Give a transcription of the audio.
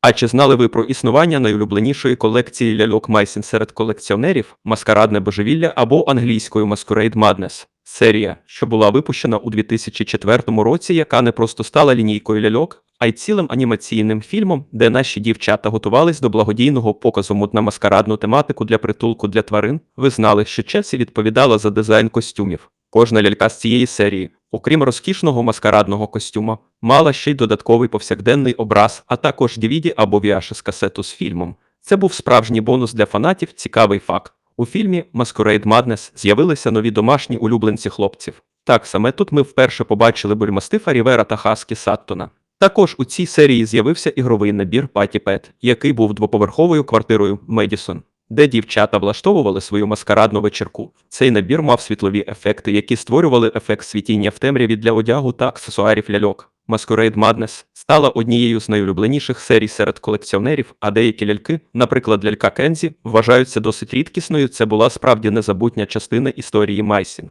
А чи знали ви про існування найулюбленішої колекції ляльок Майсін серед колекціонерів маскарадне божевілля або англійською Masquerade Madness? Серія, що була випущена у 2004 році, яка не просто стала лінійкою ляльок, а й цілим анімаційним фільмом, де наші дівчата готувались до благодійного показу мод на маскарадну тематику для притулку для тварин. Ви знали, що Челсі відповідала за дизайн костюмів. Кожна лялька з цієї серії, окрім розкішного маскарадного костюма, мала ще й додатковий повсякденний образ, а також DVD або VHS касету з фільмом. Це був справжній бонус для фанатів. Цікавий факт. У фільмі Masquerade Madness з'явилися нові домашні улюбленці хлопців. Так саме тут ми вперше побачили бульмастифа Рівера та Хаскі Саттона. Також у цій серії з'явився ігровий набір Паті Пет, який був двоповерховою квартирою Медісон, де дівчата влаштовували свою маскарадну вечірку. Цей набір мав світлові ефекти, які створювали ефект світіння в темряві для одягу та аксесуарів ляльок. Masquerade Madness стала однією з найулюбленіших серій серед колекціонерів, а деякі ляльки, наприклад, лялька Кензі, вважаються досить рідкісною. Це була справді незабутня частина історії Майсін.